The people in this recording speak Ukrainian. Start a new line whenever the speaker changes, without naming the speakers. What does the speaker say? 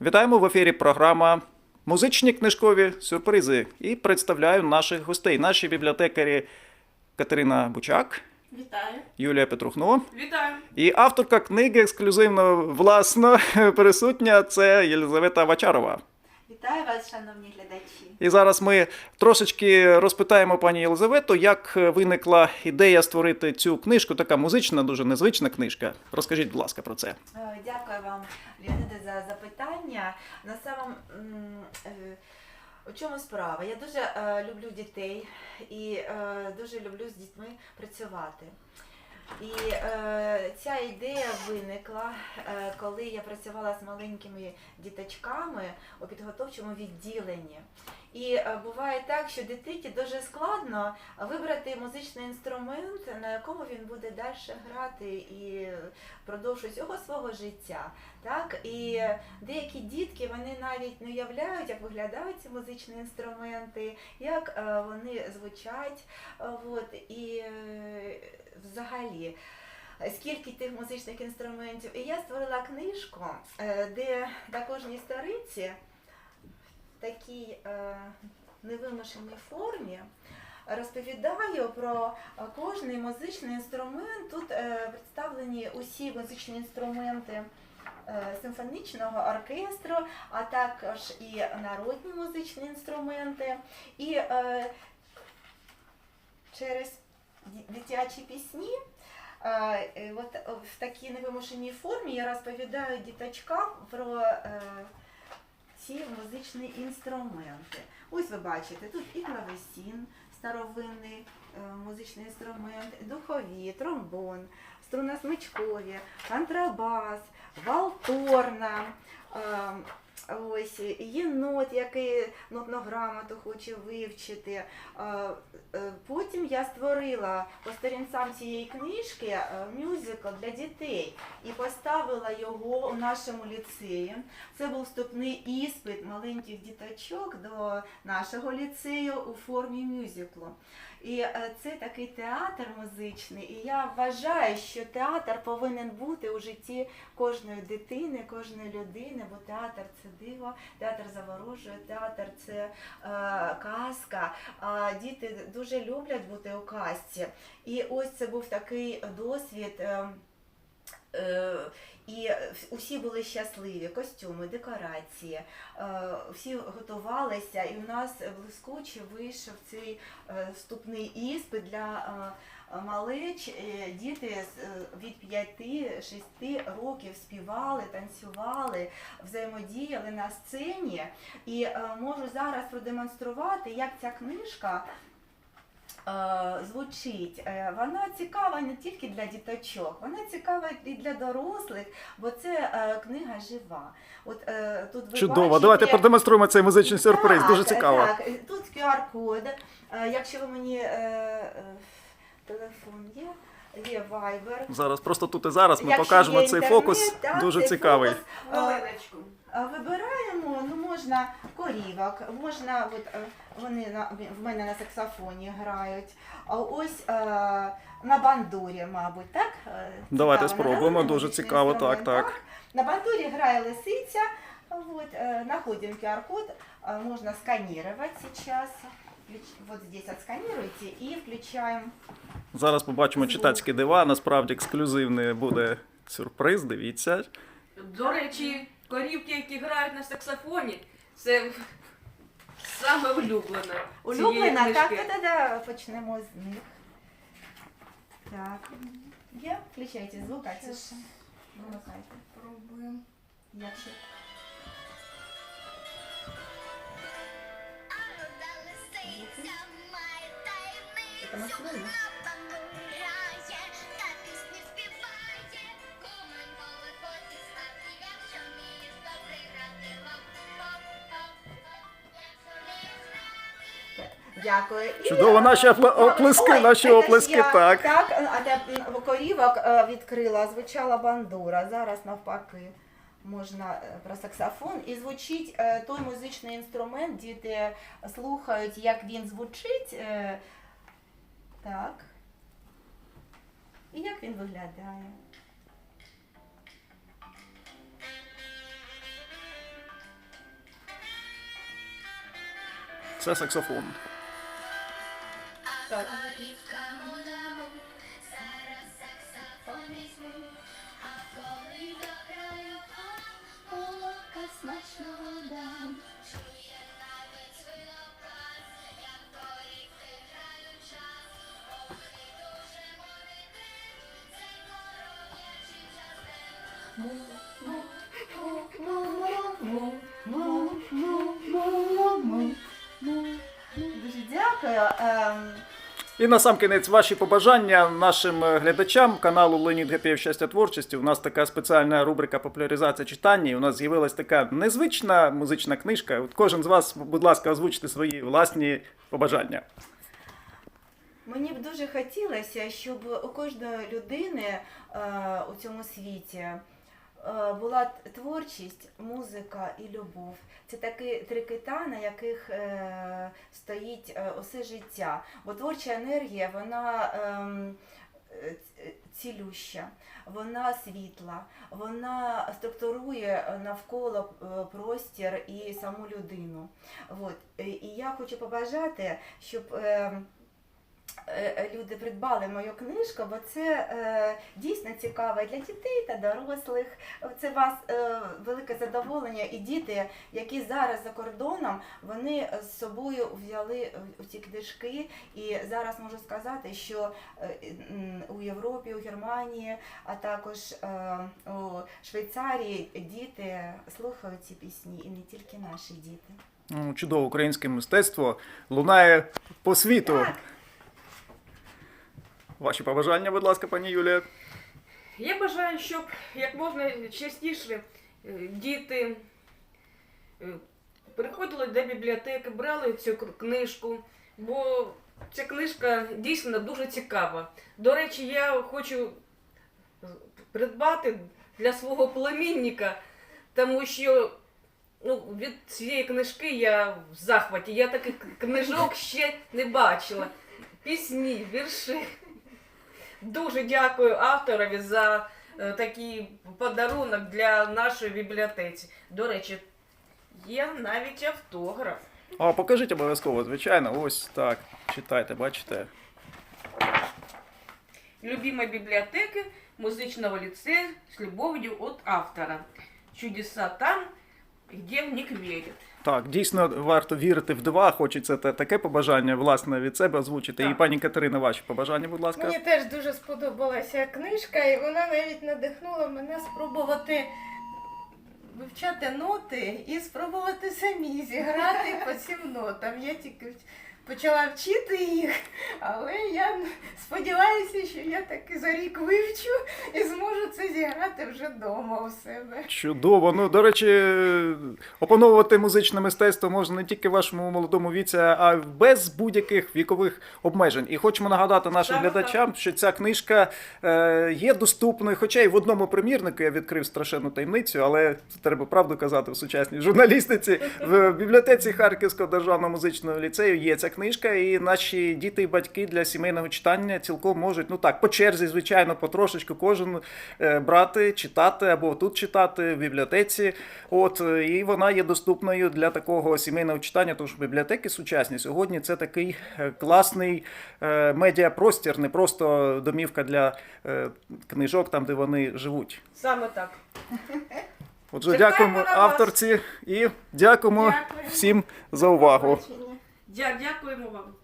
Вітаємо в ефірі програма Музичні книжкові сюрпризи і представляю наших гостей. Наші бібліотекарі Катерина Бучак,
Вітаю.
Юлія Петрухно
Вітаю.
і авторка книги ексклюзивно власно присутня це Єлизавета Вачарова.
Вітаю вас, шановні глядачі.
І зараз ми трошечки розпитаємо пані Єлизавету, як виникла ідея створити цю книжку. Така музична, дуже незвична книжка. Розкажіть, будь ласка, про це.
Е, Дякую вам, Леониде, за запитання. На самом е, у чому справа? Я дуже е, люблю дітей і дуже люблю з дітьми працювати. І е, ця ідея виникла, е, коли я працювала з маленькими діточками у підготовчому відділенні. І е, буває так, що дитині дуже складно вибрати музичний інструмент, на якому він буде далі грати і впродовж усього свого життя. Так? І деякі дітки вони навіть не уявляють, як виглядають ці музичні інструменти, як е, вони звучать. От, і е, взагалі. Скільки тих музичних інструментів. І я створила книжку, е, де на кожній сторінці в такій е, невимушеній формі розповідаю про кожний музичний інструмент. Тут е, представлені усі музичні інструменти симфонічного оркестру, а також і народні музичні інструменти. І через дитячі пісні. е, От е, в такій невимушеній формі я розповідаю діточкам про ці музичні інструменти. Ось ви бачите, тут і клавесін, старовинний музичний інструмент, духові, тромбон, струносмичкові, контрабас, валторна. Ось єнот, який нотну грамоту хоче вивчити. Е, е, Потім я створила по сторінцям цієї книжки е, мюзикл для дітей і поставила його у нашому ліцеї. Це був вступний іспит маленьких діточок до нашого ліцею у формі мюзиклу. І це такий театр музичний. І я вважаю, що театр повинен бути у житті кожної дитини, кожної людини, бо театр це диво, театр заворожує, театр це е, казка. А діти дуже люблять бути у казці. І ось це був такий досвід. Е, і усі були щасливі, костюми, декорації, е, всі готувалися, і у нас блискуче вийшов цей е, вступний іспит для е, малеч. Е, Діти е, від 5-6 років співали, танцювали, взаємодіяли на сцені. І е, можу зараз продемонструвати, як ця книжка е, звучить. Е, Вона цікава не тільки для діточок, вона цікава і для дорослих, бо це е, книга жива. От е, тут ви
Чудово.
бачите,
Давайте продемонструємо цей музичний сюрприз.
Так,
Дуже цікаво.
Так, е, тут QR-код. Е, Якщо ви мені е, е, телефон є, є Viber.
Зараз просто тут і зараз ми
Якщо
покажемо цей фокус.
так,
Дуже
цей
цікавий.
фокус, е. А Вибираємо, ну можна корівок, можна, от е, вони на, в мене на саксофоні грають, а ось е, на бандурі, мабуть, так? Е,
Давайте
цікаво,
спробуємо,
народний
дуже
музичний
цікаво, так,
інструмент,
так.
На бандурі грає лисиця, вот, э, находим QR-код, э, можно сканировать сейчас. Включ- Вот здесь отсканируйте и включаем.
Зараз побачимо читацькі дива. Насправді ексклюзивний буде сюрприз. Дивіться.
До речі, корівки, які грають на саксофоні, це саме улюблене. цієї
Улюблена, так,
книжки.
да-да-да, почнемо з них. Так, є, включайте звук, Катюша. Вимикайте.
Пробуємо.
Якщо
Це
масивно? Дякую.
Чудово, е, наші
е,
оплески,
Ой,
наші оплески,
я,
так.
Так, а те м, корівок е, відкрила, звучала бандура. Зараз навпаки можна про саксофон. І звучить е, той музичний інструмент, діти слухають, як він звучить. е, Так. І як він виглядає.
Це саксофон.
Так. Дуже
І на сам кінець ваші побажання нашим е, глядачам каналу Леонід Гапєв щастя творчості. У нас така спеціальна рубрика популяризація читання. І у нас з'явилась така незвична музична книжка. От кожен з вас, будь ласка, озвучте свої власні побажання.
Мені б дуже хотілося, щоб у кожної людини е, у цьому світі була творчість, музика і любов. Це такі три кита, на яких е, стоїть е, усе життя. Бо творча енергія, вона ем, е, цілюща, вона світла, вона структурує е, навколо е, простір і саму людину. От. Е, І я хочу побажати, щоб. Ем, е, люди придбали мою книжку, бо це е, дійсно цікаво і для дітей та дорослих. Це вас е, велике задоволення. І діти, які зараз за кордоном, вони з собою взяли в ці книжки. І зараз можу сказати, що е, у Європі, у Германії, а також е, у Швейцарії діти слухають ці пісні, і не тільки наші діти.
Ну, Чудове українське мистецтво лунає по світу.
Так.
Ваші побажання, будь ласка, пані Юлія.
Я бажаю, щоб як можна частіше е, діти е, приходили до бібліотеки, брали цю книжку, бо ця книжка дійсно дуже цікава. До речі, я хочу придбати для свого племінника, тому що ну, від цієї книжки я в захваті. Я таких книжок ще не бачила. Пісні, вірші. Дуже дякую авторові за е, такий подарунок для нашої бібліотеці. До речі, є навіть автограф.
А, покажіть обов'язково, звичайно. Ось так. Читайте, бачите.
Любимой библиотеки музычного лицея с любовью от автора. Чудеса там, где в них верят.
Так, дійсно варто вірити в дива. Хочеться таке побажання, власне, від себе озвучити.
Так.
І пані Катерина, ваші побажання, будь ласка.
Мені теж дуже сподобалася книжка, і вона навіть надихнула мене спробувати вивчати ноти і спробувати самі зіграти по цим нотам. Я тільки почала вчити їх, але я сподіваюся, що я таки за рік вивчу і зможу це зіграти вже вдома у себе.
Чудово. Ну, до речі, опановувати музичне мистецтво можна не тільки в вашому молодому віці, а без будь-яких вікових обмежень. І хочемо нагадати нашим
Так,
глядачам, що ця книжка е, є доступною, хоча й в одному примірнику я відкрив страшенну таємницю, але це треба правду казати в сучасній журналістиці. В бібліотеці Харківського державного музичного ліцею є ця книжка, і наші діти і батьки для сімейного читання цілком можуть, ну так, по черзі, звичайно, потрошечку кожен е, брати, читати або тут читати в бібліотеці. От е, і вона є доступною для такого сімейного читання. Тому що бібліотеки сучасні сьогодні це такий е, класний е, медіапростір, не просто домівка для е, книжок, там де вони живуть.
Саме так.
Отже, дякуємо авторці і дякуємо всім за увагу.
Дякуємо вам.